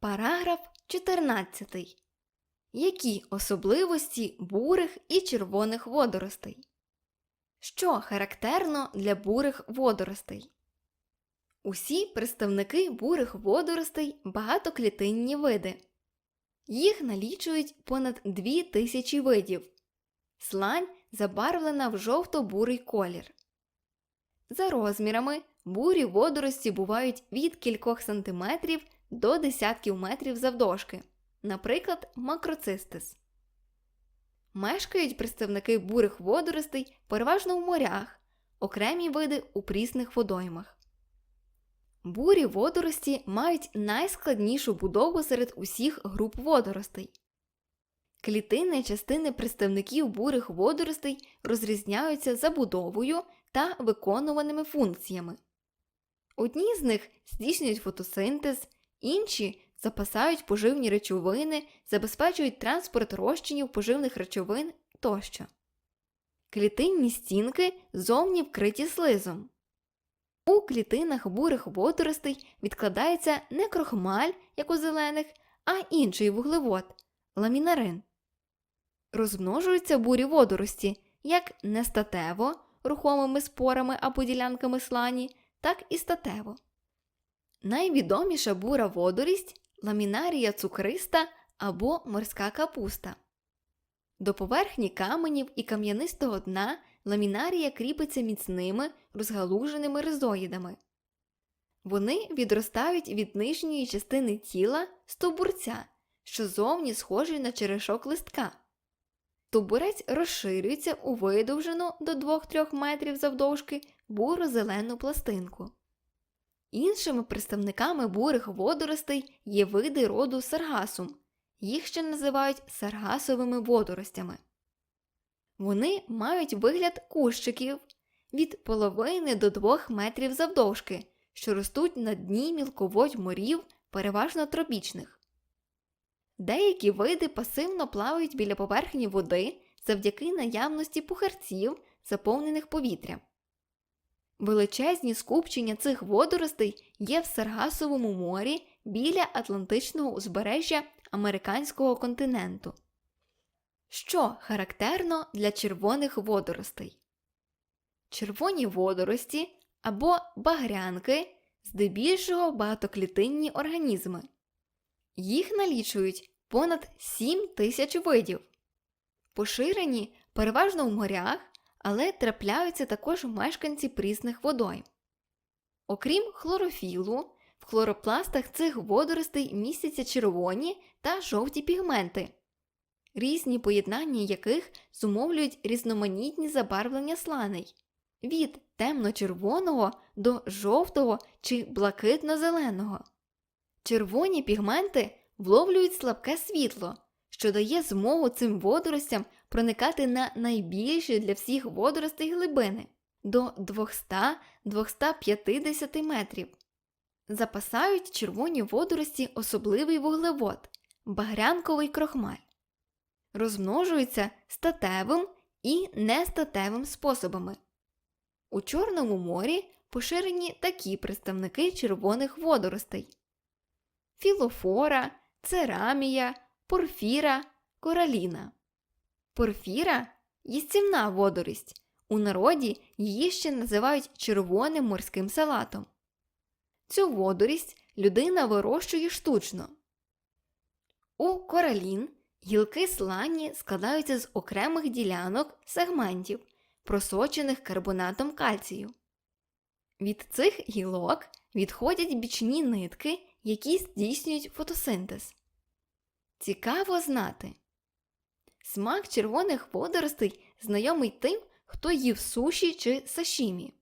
Параграф 14. Які особливості бурих і червоних водоростей? Що характерно для бурих водоростей? Усі представники бурих водоростей багатоклітинні види. Їх налічують понад 2000 видів. Слань забарвлена в жовто-бурий колір. За розмірами бурі водорості бувають від кількох сантиметрів до десятків метрів завдовжки, наприклад, макроцистис. Мешкають представники бурих водоростей переважно в морях, окремі види у прісних водоймах. Бурі водорості мають найскладнішу будову серед усіх груп водоростей. Клітинні частини представників бурих водоростей розрізняються забудовою та виконуваними функціями. Одні з них здійснюють фотосинтез, інші запасають поживні речовини, забезпечують транспорт розчинів поживних речовин тощо. Клітинні стінки зовні вкриті слизом. У клітинах бурих водоростей відкладається не крохмаль, як у зелених, а інший вуглевод ламінарин. Розмножуються бурі водорості як нестатево рухомими спорами або ділянками слані, так і статево. Найвідоміша бура водорість ламінарія цукриста або морська капуста. До поверхні каменів і кам'янистого дна ламінарія кріпиться міцними розгалуженими ризоїдами. Вони відростають від нижньої частини тіла стовбурця, що зовні схожий на черешок листка. Стовбурець розширюється у видовжену до 2-3 метрів завдовжки буро-зелену пластинку. Іншими представниками бурих водоростей є види роду саргасум. Їх ще називають саргасовими водоростями. Вони мають вигляд кущиків від половини до 2 метрів завдовжки, що ростуть на дні мілководь морів, переважно тропічних. Деякі види пасивно плавають біля поверхні води завдяки наявності пухарців, заповнених повітрям. Величезні скупчення цих водоростей є в Саргасовому морі біля Атлантичного узбережжя американського континенту. Що характерно для червоних водоростей? Червоні водорості або багрянки здебільшого багатоклітинні організми. Їх налічують понад 7 тисяч видів. Поширені переважно в морях, але трапляються також мешканці прісних водойм. Окрім хлорофілу, в хлоропластах цих водоростей містяться червоні та жовті пігменти, різні поєднання яких зумовлюють різноманітні забарвлення сланей від темно-червоного до жовтого чи блакитно-зеленого. Червоні пігменти вловлюють слабке світло, що дає змогу цим водоростям проникати на найбільші для всіх водоростей глибини до 200-250 метрів. Запасають червоні водорості особливий вуглевод багрянковий крохмаль. Розмножуються статевим і нестатевим способами. У Чорному морі поширені такі представники червоних водоростей філофора, церамія, порфіра, кораліна. Порфіра їстівна водорість. У народі її ще називають червоним морським салатом. Цю водорість людина вирощує штучно. У коралін гілки слані складаються з окремих ділянок сегментів, просочених карбонатом кальцію. Від цих гілок відходять бічні нитки, які здійснюють фотосинтез. Цікаво знати. Смак червоних водоростей знайомий тим, хто їв суші чи сашімі.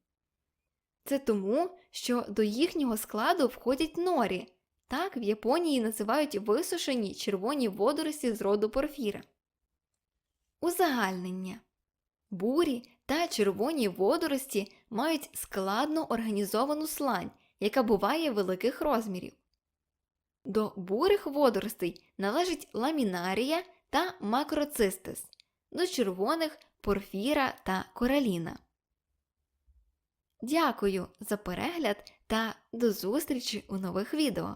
Це тому, що до їхнього складу входять норі. Так в Японії називають висушені червоні водорості з роду порфіра. Узагальнення бурі та червоні водорості мають складно організовану слань, яка буває великих розмірів. До бурих водоростей належить ламінарія та макроцистис, до червоних порфіра та кораліна. Дякую за перегляд та до зустрічі у нових відео!